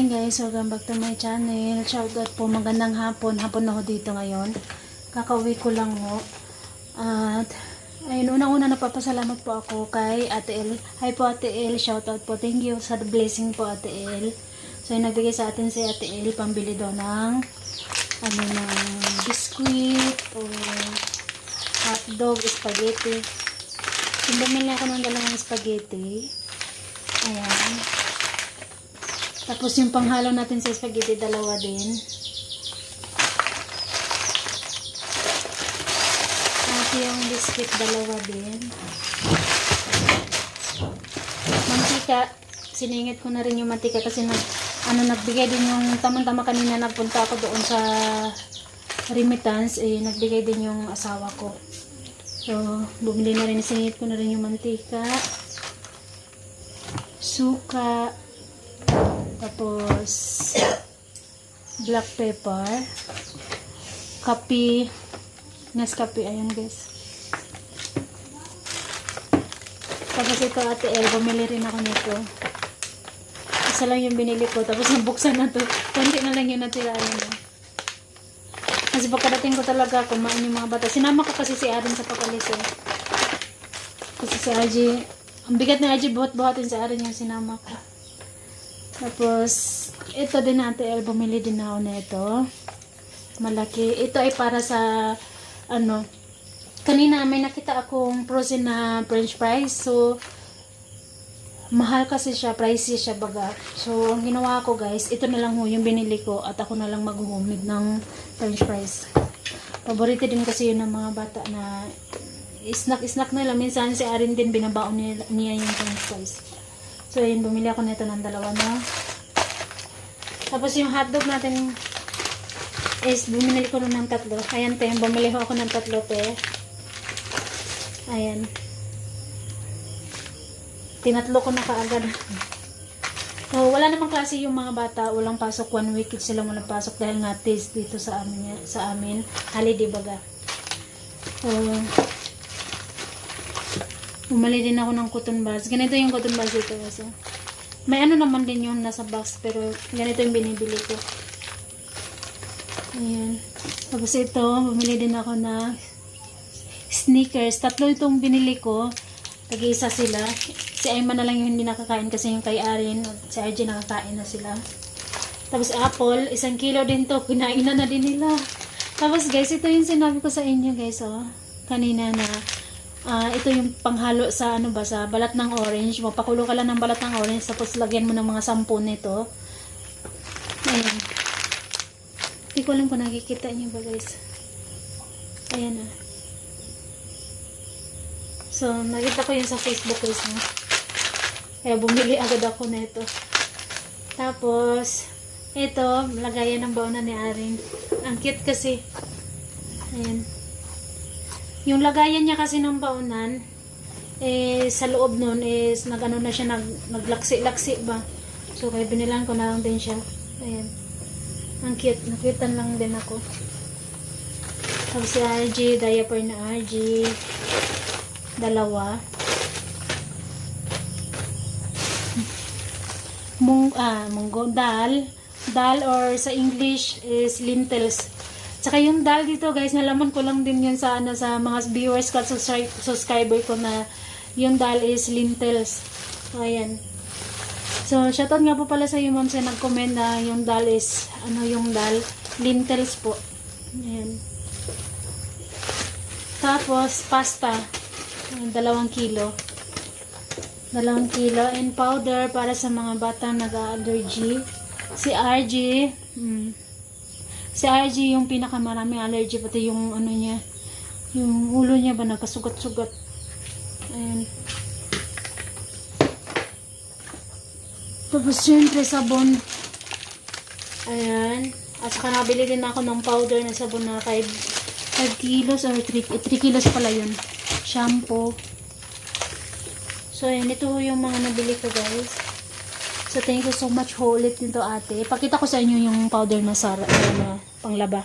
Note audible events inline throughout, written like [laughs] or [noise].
Hi guys, welcome back to my channel. Shout out po, magandang hapon. Hapon na ho dito ngayon. Kakauwi ko lang ho. At, ayun, unang-una napapasalamat po ako kay Ate El. Hi po Ate El, shout out po. Thank you sa blessing po Ate El. So, yung nagbigay sa atin si Ate El, pambili daw ng, ano, ng biskuit o hotdog, spaghetti. So, bumili ako ng dalawang spaghetti. Ayan. Tapos yung panghalo natin sa spaghetti, dalawa din. At yung biscuit, dalawa din. Mantika, siningit ko na rin yung mantika kasi nag, ano, nagbigay din yung tamang-tama kanina nagpunta ako doon sa remittance, eh, nagbigay din yung asawa ko. So, bumili na rin, siningit ko na rin yung mantika, suka, tapos, black pepper. Kapi. Nescafe. Ayan guys. Tapos ito ate El. Bumili rin ako nito. Isa lang yung binili ko. Tapos [laughs] nabuksan na to. Konti na lang yung natira. Ano. Kasi pagkadating ko talaga, kumain yung mga bata. Sinama ko kasi si Aaron sa pakalis eh. Kasi si RJ, ang bigat na RJ, buhat-buhatin si Aaron yung sinama ko. Tapos, ito din natin, El, bumili din ako na ito. Malaki. Ito ay para sa, ano, kanina may nakita akong frozen na french fries. So, mahal kasi siya, pricey siya baga. So, ang ginawa ko guys, ito na lang ho yung binili ko at ako na lang mag-homemade ng french fries. Paborito din kasi yun ng mga bata na snack-snack nila. Minsan si Arin din binabaon niya, niya yung french fries. So, yun, bumili ako nito ng dalawa na. Tapos yung hotdog natin is bumili ko ng tatlo. Ayan, te, bumili ko ako ng tatlo, te. Ayan. Tinatlo ko na kaagad. So, wala namang klase yung mga bata. Walang pasok one week. Sila walang pasok dahil nga taste dito sa amin. Sa amin. Holiday baga. So, Bumali din ako ng cotton buds. Ganito yung cotton buds dito kasi. May ano naman din yung nasa box pero ganito yung binibili ko. Ayan. Tapos ito, bumili din ako na sneakers. Tatlo itong binili ko. Tag-isa sila. Si Ayman na lang yung hindi nakakain kasi yung kay Arin. Si RJ nakakain na sila. Tapos apple, isang kilo din to. Kinain na na din nila. Tapos guys, ito yung sinabi ko sa inyo guys, oh. Kanina na Ah, ito yung panghalo sa ano ba sa balat ng orange. Mapakulo ka lang ng balat ng orange tapos lagyan mo ng mga sampo nito. Ayan. Hindi ko alam kung nakikita niyo ba guys. Ayan na. So, nakita ko yun sa Facebook guys. No? Kaya bumili agad ako nito. Tapos, ito, lagayan ng baonan ni Aring. Ang cute kasi. Ayan. Yung lagayan niya kasi ng baunan, eh, sa loob nun is nagano na siya, nag, naglaksi-laksi ba. So, kaya binilan ko na lang din siya. Ayan. Ang cute. Nakitan lang din ako. Tapos si RG, diaper na RG. Dalawa. Mung, ah, munggo, dal. Dal or sa English is lentils. Tsaka yung dal dito guys, nalaman ko lang din yun sa, ano, sa mga viewers ko at subscribe, subscriber ko na yung dal is lentils. So, ayan. So, shoutout nga po pala sa iyo ma'am sa nag-comment na yung dal is, ano yung dal, lentils po. Ayan. Tapos, pasta. Dalawang kilo. Dalawang kilo. And powder para sa mga batang nag-allergy. Si RG, hmm, Si RG yung pinakamaraming allergy pati yung ano niya yung ulo niya ba nagkasugat-sugat ayan. Tapos syempre sabon. Ayan. At saka nabili din ako ng powder na sabon na 5 5 kilos or 3, 3 kilos pala yun. Shampoo. So ayan. Ito yung mga nabili ko guys. So, thank you so much. Ho ulit dito ate. Pakita ko sa inyo yung powder na sara, na panglaba.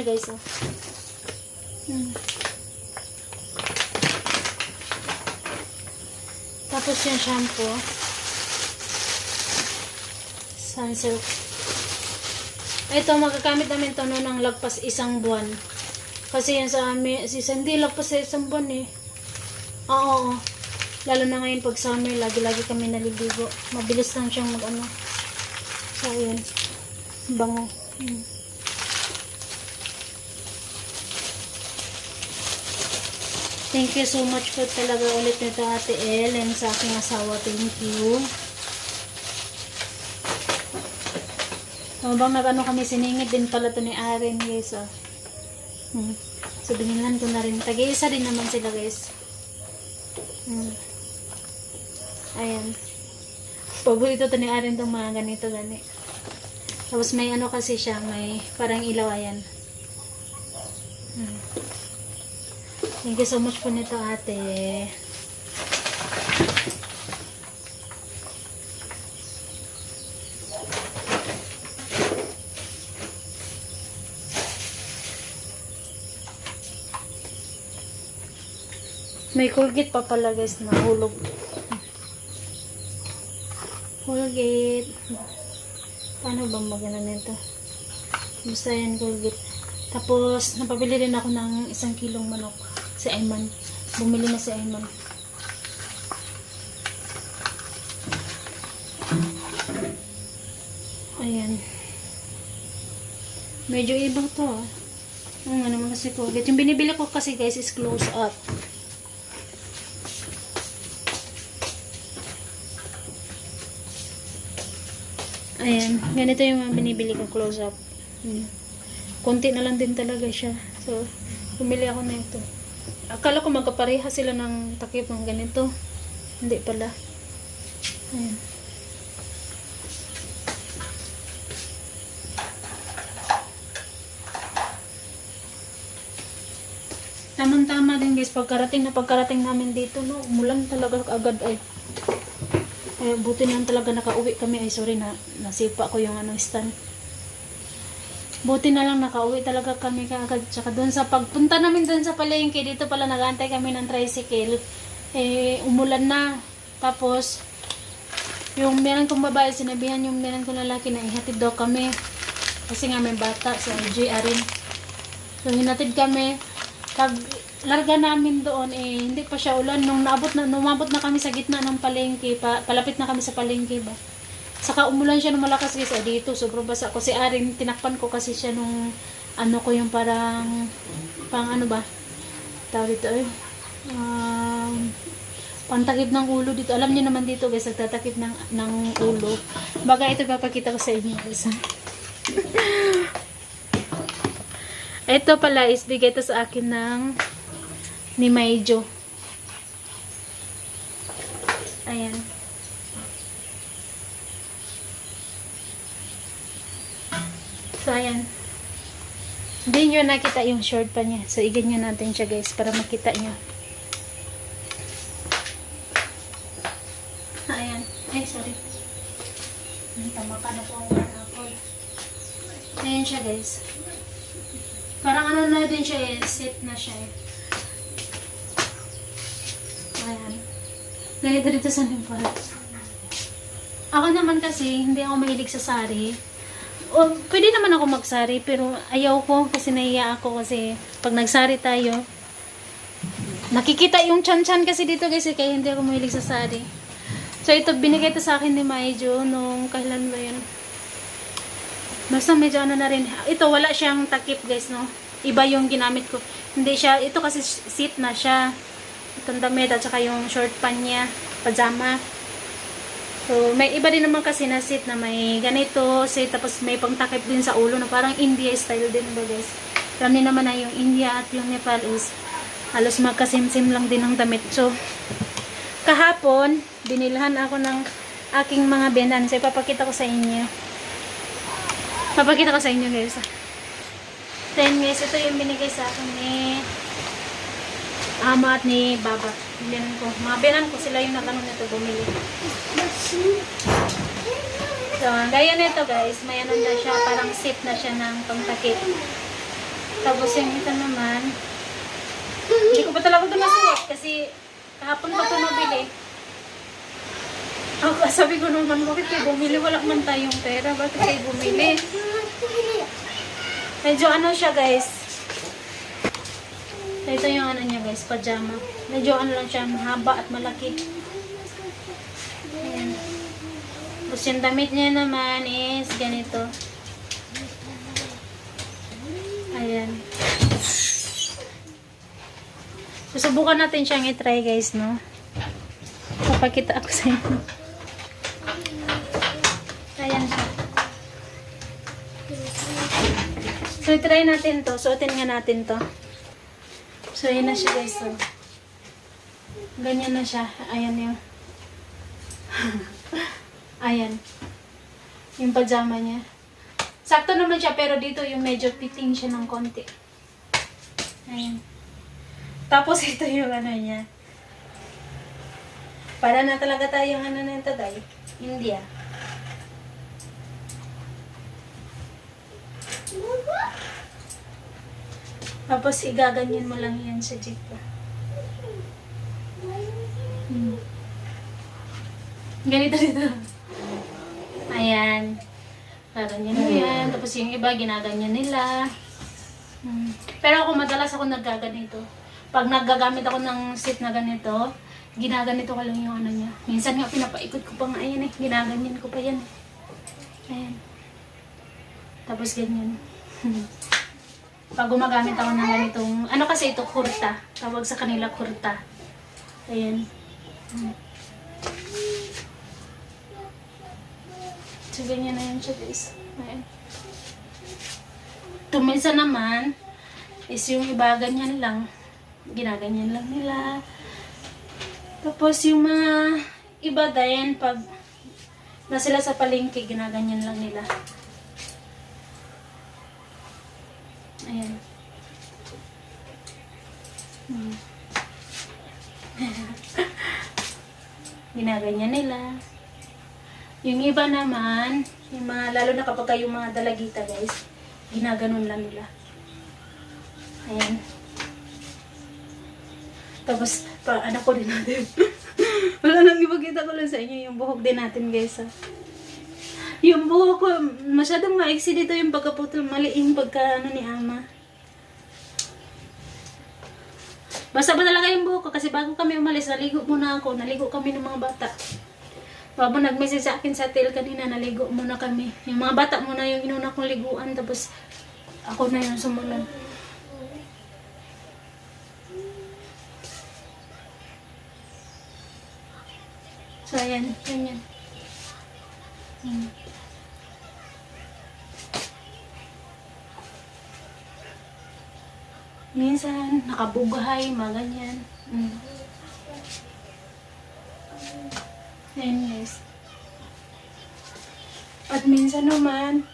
siya guys. Oh. Hmm. Tapos yung shampoo. Sunsilk. Ito, magagamit namin to noon ng lagpas isang buwan. Kasi yan sa amin, si hindi lagpas sa isang buwan eh. Oo, oo. Lalo na ngayon pag summer, lagi-lagi kami naliligo. Mabilis lang siyang mag ano. So, yun. Bango. Hmm. Thank you so much po talaga ulit nito Ate El and sa aking asawa. Thank you. Habang nag-ano kami, siningit din pala to ni Aren guys. Oh. Hmm. So, binilhan ko na rin. Tag-iisa din naman sila guys. Hmm. Ayan. Paborito to ni Aren itong mga ganito gani. Tapos may ano kasi siya, may parang ilaw ayan. Hmm. Thank you so much po nito ate. May Colgate pa pala guys na hulog. Colgate. Paano ba magana nito? Basta yan Colgate. Tapos, napabili rin ako ng isang kilong manok. Si Ayman. Bumili na si Ayman. Ayan. Medyo iba to ah. Ano naman kasi Colgate. Yung binibili ko kasi guys is close up. Ayan, ganito yung mga binibili ko close up. Hmm. Konti na lang din talaga siya. So, bumili ako na ito. Akala ko magkapareha sila ng takip ng ganito. Hindi pala. Ayan. Tamang-tama din guys, pagkarating na pagkarating namin dito, no, umulan talaga agad ay. Eh, buti na talaga nakauwi kami. Ay, sorry na, nasipa ko yung ano, stand. Buti na lang nakauwi talaga kami kaagad. Tsaka doon sa pagpunta namin doon sa palengke, dito pala nagantay kami ng tricycle. Eh, umulan na. Tapos, yung meron kong babae, sinabihan yung meron kong lalaki na ihatid daw kami. Kasi nga may bata, si RJ rin. So, hinatid kami. Pag larga namin doon, eh, hindi pa siya ulan. Nung naabot na, numabot na kami sa gitna ng palengke, pa, palapit na kami sa palengke ba. Saka umulan siya ng malakas guys, ah, dito, sobrang basa ko. Si Arin, tinakpan ko kasi siya nung, ano ko yung parang, pang ano ba, tawag dito eh, um, pantakip ng ulo dito. Alam niyo naman dito guys, nagtatakip ng, ng ulo. Baga ito papakita ko sa inyo guys. [laughs] Ito pala is bigay ito sa akin ng ni Maijo. Ayan. So, ayan. Hindi nyo nakita yung short pa niya. So, iganyan natin siya guys para makita nyo. Ayan. Ay, sorry. Ay, Tama ka na po ang apple. Ayan siya guys. Parang ano na din siya eh. Set na siya eh. Ayan. Ganito dito sa Nepal. Ako naman kasi, hindi ako mahilig sa sari. O, pwede naman ako magsari, pero ayaw ko kasi nahiya ako kasi pag nagsari tayo, nakikita yung chan-chan kasi dito guys, eh, kaya hindi ako mahilig sa sari. So, ito, binigay ito sa akin ni Maijo nung kailan ba yun? Basta medyo ano na rin. Ito, wala siyang takip guys, no? Iba yung ginamit ko. Hindi siya, ito kasi seat na siya. Itong damit at saka yung short pan niya, pajama. So, may iba din naman kasi na seat na may ganito, seat, tapos may pangtakip din sa ulo na parang India style din ba guys. Niyo naman na yung India at yung Nepal is halos magkasimsim lang din ng damit. So, kahapon, binilhan ako ng aking mga biyanan. So, ipapakita ko sa inyo. Papakita ko sa inyo guys. Then guys, ito yung binigay sa akin ni Ama at ni Baba. Biyanan ko. Mga biyanan ko sila yung nagano nito bumili. So, gaya nito guys, may ano na siya, parang seat na siya ng pangtakip. Tapos yung ito naman, hindi ko pa talaga ito kasi kahapon pa ito nabili. Ako, sabi ko naman, bakit kayo bumili? Wala man tayong pera. Bakit kayo bumili? Medyo ano siya guys. Ito yung ano niya guys, pajama. Medyo ano lang siya, mahaba at malaki. Ayan. Tapos yung damit niya naman is ganito. Ayan. Susubukan natin siyang i-try guys, no? Papakita ako sa inyo. Ayan siya. So, i-try natin to. Suotin nga natin to. So, ayan na siya guys. So, ganyan na siya. Ayan yung [laughs] Ayan. Yung pajama niya. Sakto naman siya, pero dito yung medyo fitting siya ng konti. Ayan. Tapos [laughs] ito yung ano niya. Para na talaga tayong ano na ito, day. India. Tapos igaganyan mo lang yan sa jeep. Hmm. Ganito dito. Ayan. Parang yan yan. Tapos yung iba, ginaganyan nila. Hmm. Pero ako, madalas ako naggaganito. Pag naggagamit ako ng seat na ganito, ginaganito ko lang yung ano niya. Minsan nga, pinapaikot ko pa nga yan eh. Ginaganyan ko pa yan. Ayan. Tapos ganyan. [laughs] Pag gumagamit ako ng ganitong, ano kasi ito, kurta. Tawag sa kanila kurta. Ayan. Hmm. So, ganyan na yan siya, guys. Ayan. Tumisa naman, is yung iba, ganyan lang. Ginaganyan lang nila. Tapos, yung mga iba din, pag na sila sa palengke, ginaganyan lang nila. Ayan. Hmm. [laughs] Ginaganyan nila. Yung iba naman, yung mga, lalo na kapag kayo mga dalagita guys, ginaganon lang nila. Ayan. Tapos, pa, anak ko din natin. [laughs] Wala nang ipagkita ko lang sa inyo yung buhok din natin guys ha. Yung buhok ko, masyadong maiksi dito yung pagkaputol, mali yung pagka ano ni ama. Basta ba talaga yung buhok ko kasi bago kami umalis, naligo muna ako, naligo kami ng mga bata. Baba nag-message sa akin sa tel kanina, naligo muna kami. Yung mga bata muna yung inuna kong liguan, tapos ako na yung sumunod. So, ayan. Ganyan. Hmm. Minsan, nakabughay, mga ganyan. Mm. Ayan guys. At minsan naman,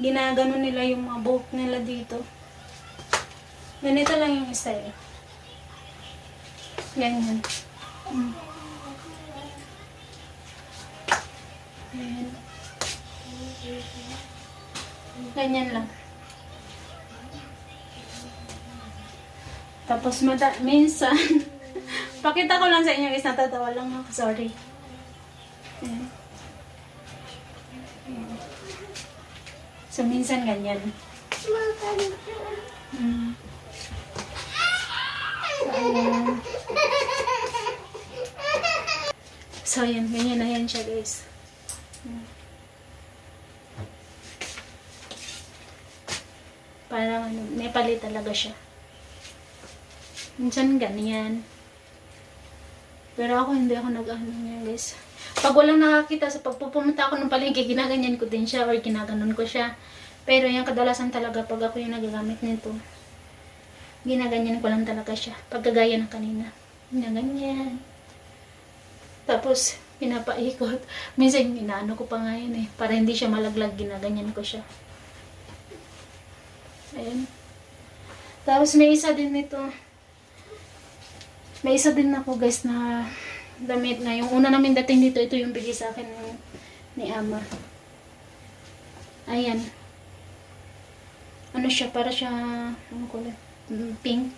ginagano nila yung mga buhok nila dito. Ganito lang yung style. Ganyan. Mm. Ayan. Ganyan lang. Tapos mata minsan, [laughs] pakita ko lang sa inyo guys, natatawa lang ako, sorry. Ayan. So minsan ganyan. Mm. So, ayan. Ganyan na yan siya, guys. Parang ano, Nepali talaga siya. Minsan ganyan. Pero ako hindi ako nag-ano niya, guys. Pag walang nakakita sa pagpupunta ako ng palengke, ginaganyan ko din siya or ginaganon ko siya. Pero yung kadalasan talaga pag ako yung nagagamit nito, ginaganyan ko lang talaga siya. Pagkagaya ng kanina. Ginaganyan. Tapos, pinapaikot. [laughs] Minsan, inaano ko pa nga yun eh. Para hindi siya malaglag, ginaganyan ko siya. Ayan. Tapos, may isa din nito. May isa din ako guys na damit na yung una namin dating dito, ito yung bigay sa akin ng, ni Ama. Ayan. ano siya, para siya, ano ko mm, pink.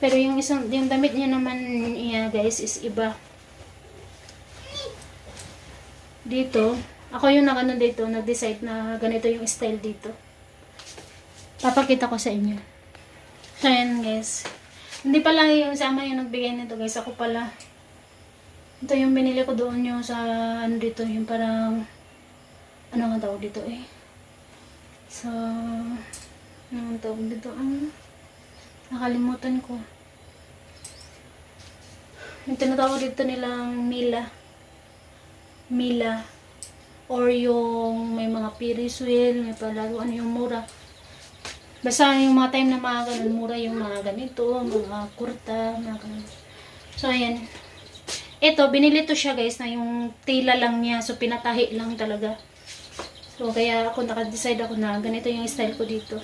Pero yung isang, yung damit niya naman niya guys is iba. Dito, ako yung nag ano dito, nag-decide na ganito yung style dito. Papakita ko sa inyo. So, ayan guys. Hindi pala yung sama yung nagbigay nito guys. Ako pala. Ito yung binili ko doon yung sa ano dito. Yung parang ano nga tawag dito eh. So, ano nga tawag dito? Ang nakalimutan ko. Yung tinatawag dito nilang Mila. Mila. Or yung may mga Ferris wheel, may palaro, ano yung mura. Basta yung mga time na mga ganun, mura yung mga ganito, mga kurta, mga ganun. So, ayan. Ito, binili to siya guys na yung tela lang niya. So, pinatahi lang talaga. So, kaya ako naka-decide ako na ganito yung style ko dito.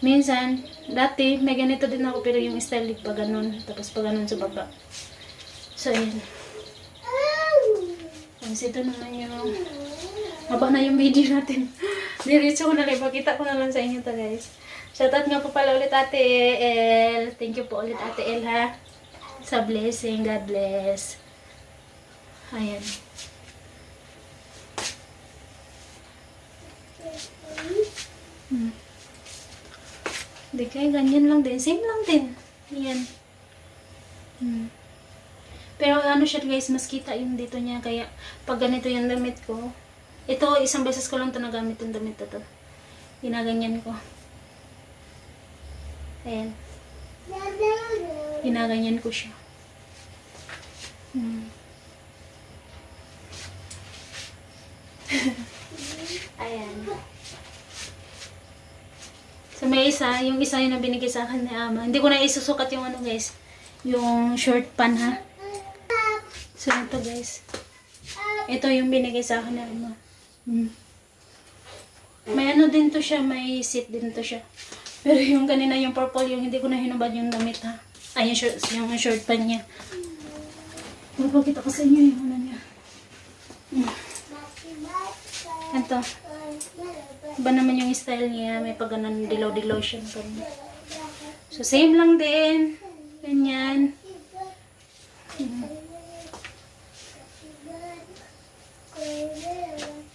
Minsan, dati, may ganito din ako pero yung style pa ganun. Tapos pa ganun sa baba. So, ayan. Tapos ito naman yung... Haba na yung video natin. Diretso ko na lang. Ipakita ko na lang sa inyo to guys. Shoutout nga po pala ulit Ate El. Thank you po ulit Ate El ha. Sa blessing. God bless. Ayan. Hmm. Hindi kaya ganyan lang din. Same lang din. Ayan. Hmm. Pero ano siya guys, mas kita yung dito niya. Kaya pag ganito yung damit ko, ito isang beses ko lang ito nagamit yung damit na to. Ginaganyan ko. Ayan. Ginaganyan ko siya. Hmm. [laughs] Ayan. So may isa, yung isa yung nabinigay sa akin ni Ama. Hindi ko na isusukat yung ano guys. Yung short pan ha. So ito guys. Ito yung binigay sa akin ni Ama. Hmm. May ano din to siya, may seat din to siya. Pero yung kanina yung purple, yung hindi ko na hinubad yung damit ha. Ay, yung short, yung short pan niya. Mapakita ko sa inyo yung ano niya. Hmm. Ito. Iba naman yung style niya. May pag ganun dilaw-dilaw siya. So, same lang din. Ganyan. Mhm.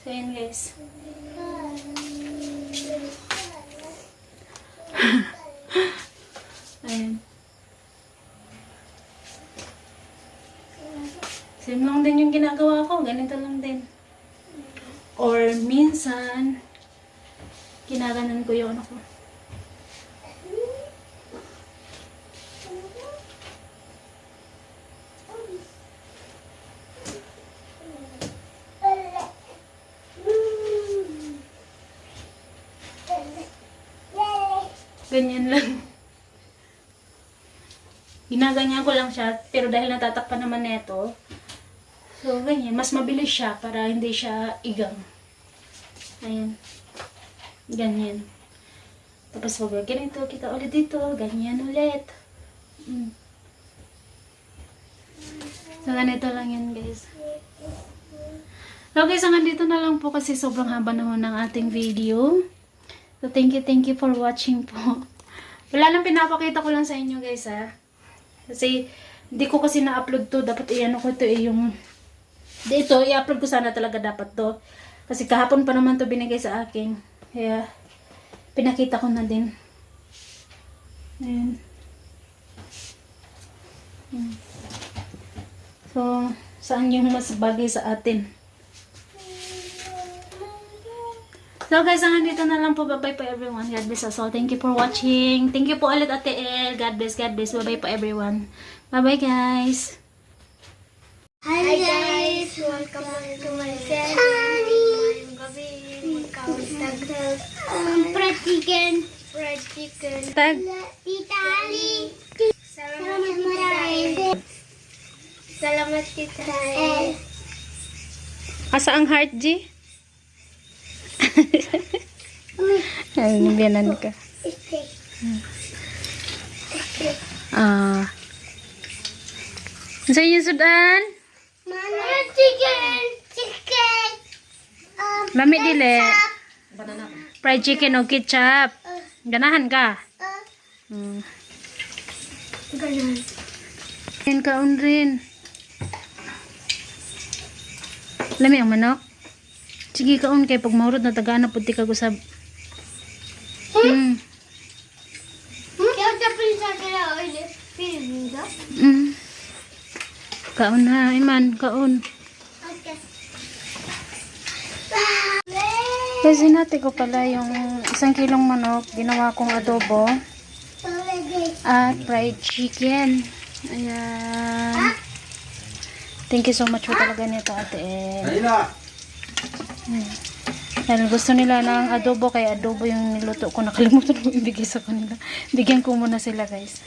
So, yan guys. [laughs] Ayan. Same lang din yung ginagawa ko. Ganito lang din. Or minsan, ginaganan ko yung ano ko. Ganyan lang. Ginaganyan ko lang siya, pero dahil natatakpan naman neto, so ganyan, mas mabilis siya para hindi siya igang. Ayan. Ganyan. Tapos pag ganito, kita ulit dito, ganyan ulit. Mm. So, ganito lang yan, guys. So, guys, dito na lang po kasi sobrang haba naman ng ating video. So, thank you, thank you for watching po. [laughs] Wala lang pinapakita ko lang sa inyo, guys, ha. Kasi, hindi ko kasi na-upload to. Dapat i-ano ko to eh, yung... Dito, i-upload ko sana talaga dapat to. Kasi kahapon pa naman to binigay sa akin. Kaya, pinakita ko na din. Ayan. Ayan. So, saan yung mas bagay sa atin? So guys, hanggang dito na lang po. Bye-bye po everyone. God bless us all. Thank you for watching. Thank you po ulit Ate El. God bless, God bless. Bye-bye po everyone. Bye-bye guys. Hi guys! Welcome back to my channel. Ngayong gabi, magkawag um, fried chicken. Fried chicken. Tag. Tita Ali. Salamat marami. Salamat Tita Ali. Asa ang heart, G? Ay, nibiyanan ka. Ah. Sa inyo sudan? Mana chicken? Chicken. Um, Lami dili. Fried chicken o ketchup. Ganahan ka? Hmm. Ganun. Yan kaon. Lami manok. Sige kaon kay pag mahurot na tagaan na puti ka gusab. Hmm. Kaya tapos sa kaya ulit. Pinag Mm. Kaon ha, Iman, kaon. Okay. Kasi natin ko pala yung isang kilong manok, ginawa kong adobo at fried chicken. Ayan. Thank you so much po talaga nito, Ate El. Ayun Dahil gusto nila ng adobo, kaya adobo yung niluto ko. Nakalimutan ko ibigay sa kanila. Bigyan ko muna sila, guys.